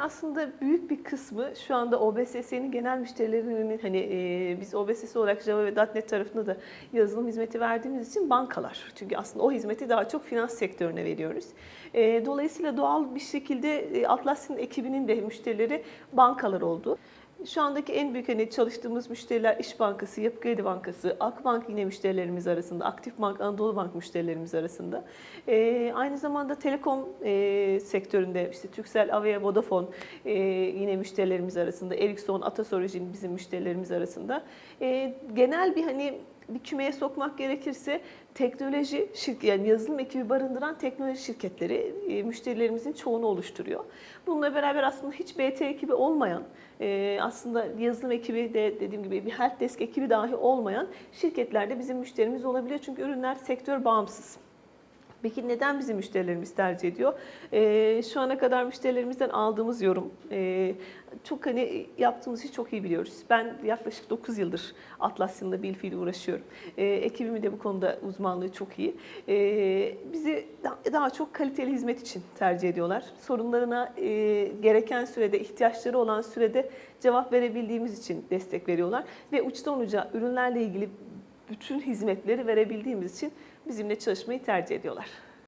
aslında büyük bir kısmı şu anda OBSS'nin genel müşterilerinin hani e, biz OBSS olarak Java ve .NET tarafında da yazılım hizmeti verdiğimiz için bankalar. Çünkü aslında o hizmeti daha çok finans sektörüne veriyoruz. E, dolayısıyla doğal bir şekilde Atlassian ekibinin de müşterileri bankalar oldu. Şu andaki en büyük hani çalıştığımız müşteriler İş Bankası, Yapı Kredi Bankası, Akbank yine müşterilerimiz arasında, Aktif Bank, Anadolu Bank müşterilerimiz arasında. Ee, aynı zamanda telekom e, sektöründe işte Turkcell, Avea, Vodafone e, yine müşterilerimiz arasında, Ericsson, Atasorojin bizim müşterilerimiz arasında. E, genel bir hani bir kümeye sokmak gerekirse teknoloji şirket yani yazılım ekibi barındıran teknoloji şirketleri e, müşterilerimizin çoğunu oluşturuyor. Bununla beraber aslında hiç BT ekibi olmayan, e, aslında yazılım ekibi de dediğim gibi bir helpdesk ekibi dahi olmayan şirketler de bizim müşterimiz olabiliyor. Çünkü ürünler sektör bağımsız. Peki neden bizim müşterilerimiz tercih ediyor? Ee, şu ana kadar müşterilerimizden aldığımız yorum, e, çok hani yaptığımız işi çok iyi biliyoruz. Ben yaklaşık 9 yıldır Atlassian'la bilfiil uğraşıyorum. Ee, ekibimin de bu konuda uzmanlığı çok iyi. Ee, bizi da- daha çok kaliteli hizmet için tercih ediyorlar. Sorunlarına e, gereken sürede, ihtiyaçları olan sürede cevap verebildiğimiz için destek veriyorlar. Ve uçtan uca ürünlerle ilgili bütün hizmetleri verebildiğimiz için bizimle çalışmayı tercih ediyorlar.